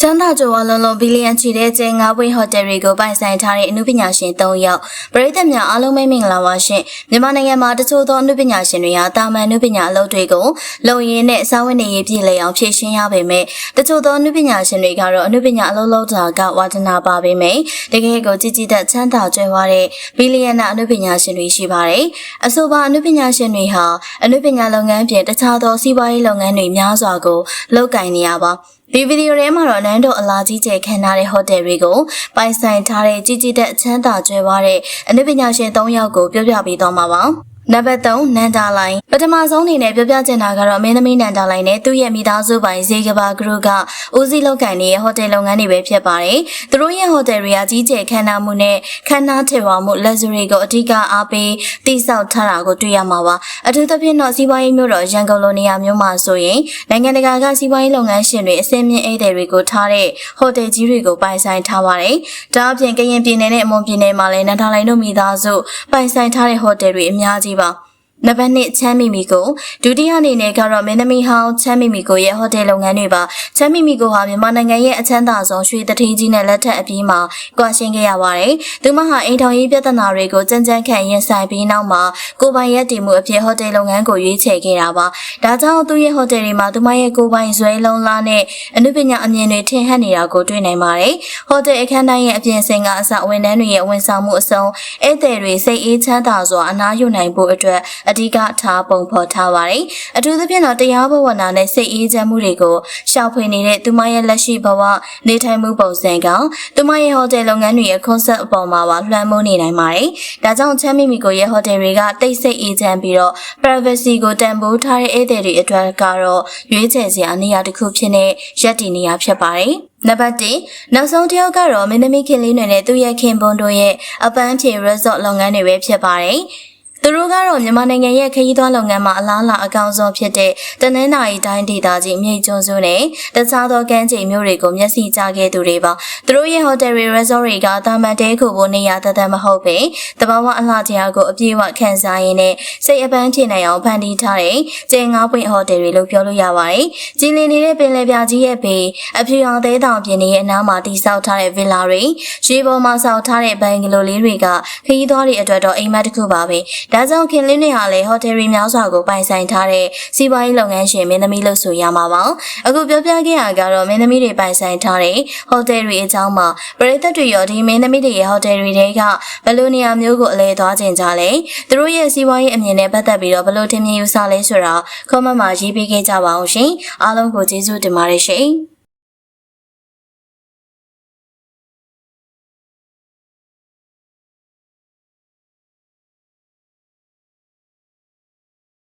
ချမ်းသာကြွယ်ဝလုံးလုံးဘီလီယံချီတဲ့ကျင်းငါးပွင့်ဟိုတယ်တွေကိုပိုင်ဆိုင်ထားတဲ့အမှုပညာရှင်၃ယောက်ပရိသတ်များအားလုံးပဲမင်္ဂလာပါရှင်မြန်မာနိုင်ငံမှာတချို့သောအမှုပညာရှင်တွေဟာတာမန်အမှုပညာအလုပ်တွေကိုလုံရင်းနဲ့စာဝတ်နေရေးပြည်လည်အောင်ဖြည့်ရှင်းရပေမဲ့တချို့သောအမှုပညာရှင်တွေကတော့အမှုပညာအလုပ်လုပ်တာကဝါဒနာပါပေမဲ့တကယ်ကိုကြည်ကြည်သက်ချမ်းသာကြွယ်ဝတဲ့ဘီလီယံနာအမှုပညာရှင်တွေရှိပါတယ်အဆိုပါအမှုပညာရှင်တွေဟာအမှုပညာလုပ်ငန်းပြင်တခြားသောစီးပွားရေးလုပ်ငန်းတွေများစွာကိုလုပ်ကိုင်နေရပါဒီဗီဒီယိုထဲမှာတော့နန်းတော်အလာကြီးကျယ်ခမ်းနားတဲ့ဟိုတယ်တွေကိုပိုင်ဆိုင်ထားတဲ့ကြီးကြီးတဲ့အချမ်းသာကျွဲဝတဲ့အနုပညာရှင်၃ယောက်ကိုပြောပြပေးသွားမှာပါ။ နံပါတ်3နန္ဒာလိုင်းပထမဆုံးအနေနဲ့ပြောပြချင်တာကတော့မင်းသမီးနန္ဒာလိုင်းနဲ့သူ့ရဲ့မိသားစုပိုင်ဈေးကဘာဂရုကဦးစီးလုပ်ကိုင်နေတဲ့ဟိုတယ်လုပ်ငန်းတွေပဲဖြစ်ပါတယ်။သူတို့ရဲ့ဟိုတယ်တွေကကြီးကျယ်ခမ်းနားမှုနဲ့ခမ်းနားထေဝါမှု luxury ကိုအထူးအားပေးတိစောက်ထားတာကိုတွေ့ရမှာပါ။အထူးသဖြင့်တော့စီးပွားရေးမျိုးတော့ရန်ကုန်လိုနေရာမျိုးမှာဆိုရင်နိုင်ငံတကာကစီးပွားရေးလုပ်ငန်းရှင်တွေအစင်းမြင့်ဧည့်သည်တွေကိုထားတဲ့ဟိုတယ်ကြီးတွေကိုပိုင်ဆိုင်ထားပါတယ်။ဒါအပြင်ကရင်ပြည်နယ်နဲ့အမွန်ပြည်နယ်မှာလည်းနန္ဒာလိုင်းတို့မိသားစုပိုင်ဆိုင်ထားတဲ့ဟိုတယ်တွေအများကြီးပါ။ နံပါတ်1ချမ်းမီမီကိုဒုတိယအနေနဲ့ကတော့မင်းသမီးဟောင်းချမ်းမီမီကိုရဲ့ဟိုတယ်လုပ်ငန်းတွေပါချမ်းမီမီကိုဟာမြန်မာနိုင်ငံရဲ့အချမ်းသာဆုံးရွှေတထေးကြီးနဲ့လက်ထက်အပြီးမှာကွာရှင်းခဲ့ရပါတယ်။သူမဟာအိမ်ထောင်ရေးပြဿနာတွေကိုကြမ်းကြမ်းခံရင်ဆိုင်ပြီးနောက်မှာကိုပိုင်ရဲ့တည်မှုအဖြစ်ဟိုတယ်လုပ်ငန်းကိုရွေးချယ်ခဲ့တာပါ။ဒါကြောင့်သူ့ရဲ့ဟိုတယ်တွေမှာသူမရဲ့ကိုပိုင်ဇွဲလုံးလားနဲ့အနုပညာအမြင်တွေထင်ဟပ်နေတာကိုတွေ့နိုင်ပါတယ်။ဟိုတယ်အခန်းတိုင်းရဲ့အပြင်စင်ကအစဝန်ထမ်းတွေရဲ့ဝန်ဆောင်မှုအစုံဧည့်သည်တွေစိတ်အေးချမ်းသာစွာအနားယူနိုင်ဖို့အတွက်အဓိကထားပုံဖော်ထားပါတယ်။အထူးသဖြင့်တော့တရားဘဝနာနဲ့စိတ်အေးချမ်းမှုတွေကိုရှောက်ဖွေနေတဲ့သူမရဲ့လက်ရှိဘဝနေထိုင်မှုပုံစံကသူမရဲ့ဟိုတယ်လုပ်ငန်းတွေရဲ့ concept အပေါ်မှာပါလွှမ်းမိုးနေနိုင်ပါတယ်။ဒါကြောင့်ချမ်းမီမီကိုရဲ့ဟိုတယ်တွေကတိတ်ဆိတ်အေးချမ်းပြီးတော့ privacy ကိုတန်ဖိုးထားတဲ့ဧည့်သည်တွေအတွက်ကတော့ရွေးချယ်စရာနေရာတစ်ခုဖြစ်နေရက်တည်နေရဖြစ်ပါတယ်။နံပါတ်1နောက်ဆုံးတစ်ယောက်ကတော့မင်းသမီးခင်လေးတွေနဲ့သူ့ရဲ့ခင်ပွန်းတို့ရဲ့အပန်းဖြေ resort လုပ်ငန်းတွေပဲဖြစ်ပါတယ်။ သူတို့ကတော့မြန်မာနိုင်ငံရဲ့ခရီးသွားလုပ်ငန်းမှာအလားအလာအကောင်းဆုံးဖြစ်တဲ့တနင်္သာရီတိုင်းဒေသကြီးမြိတ်ကျွန်းစုနဲ့တခြားသောကမ်းခြေမြို့တွေကိုမျက်စိကျခဲ့သူတွေပါသူတို့ရဲ့ဟိုတယ်ရီ resort တွေကတာမန်တဲခုဖို့နေရာတသက်မဟုတ်ပေတဘာဝအလှတရားကိုအပြည့်အဝခံစားရင်းနဲ့စိတ်အပန်းဖြစ်နိုင်အောင်ဖန်တီးထားတဲ့ကျင်းငါးပွင့်ဟိုတယ်တွေလို့ပြောလို့ရပါတယ်။ကြီးလင်းနေတဲ့ပင်လယ်ပြကြီးရဲ့ဘေးအဖြူရောင်သေးတောင်ပြင်ရဲ့အနားမှာတည်ဆောက်ထားတဲ့ဗီလာတွေရေပေါ်မှာဆောက်ထားတဲ့ဘန်ဂလိုလေးတွေကခရီးသွားတွေအတွက်တော့အိမ်မက်တစ်ခုပါပဲ။ဒါကြောင့်ခင်လင်းတွေဟာလည်းဟိုတယ်ရီများစွာကိုပိုင်ဆိုင်ထားတဲ့စီးပွားရေးလုပ်ငန်းရှင်မင်းသမီးလို့ဆိုရမှာပါအခုပြောပြခဲ့ရကတော့မင်းသမီးတွေပိုင်ဆိုင်ထားတဲ့ဟိုတယ်ရီအကြောင်းမှာပရိသတ်တွေရောဒီမင်းသမီးတွေရဲ့ဟိုတယ်ရီတွေကဘယ်လိုနေရာမျိုးကိုအလဲသွားခြင်းကြလဲသူတို့ရဲ့စီးပွားရေးအမြင်နဲ့ပတ်သက်ပြီးတော့ဘယ်လိုထင်မြင်ယူဆလဲဆိုတာ comment မှာရေးပေးခဲ့ကြပါအောင်ရှင်အားလုံးကိုကျေးဇူးတင်ပါတယ်ရှင်